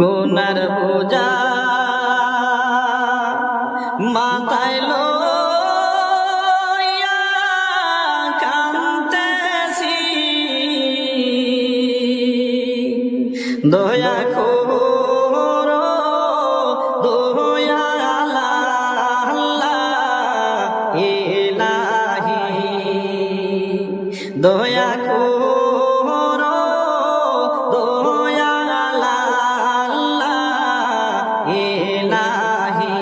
গুনার বোঝা মাথায় লইয়া কান্দেছি দয়া দয়া করো। ইলাহি।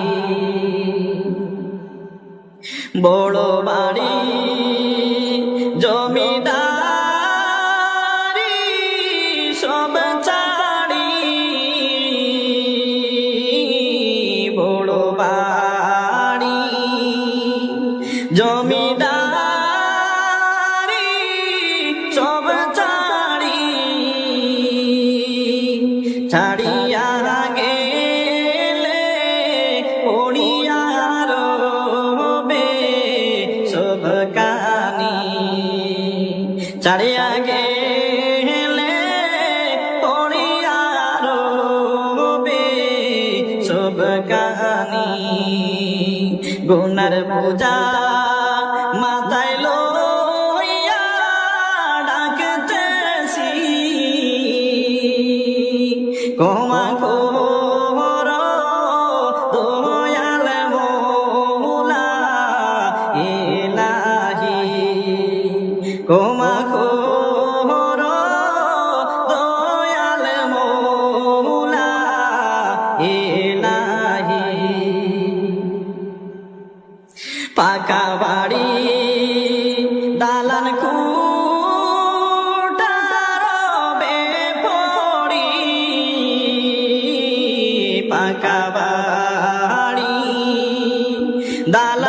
বড় বাড়ি জমিদারি সব চাড়ি বড় বাড়ি জমিদারি সব চাড়ি ছাড়িয়া রবে সব কানি গুনার পূজা মাথায় লইয়া ডাকতেছি। ক্ষমা ক্ষমা কর দয়াল মৌলা ইলাহি। পাকা বাড়ি দালান কুটার বেপড়ি পাকা বাড়ি দালান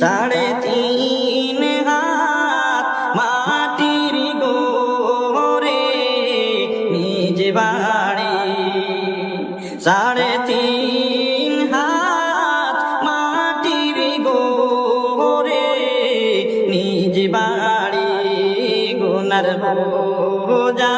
সাড়ে তিন হাত মাটির গোরে নিজ বাড়ি। সাড়ে তিন হাত মাটির গোরে নিজ বাড়ি। গুনার বোঝা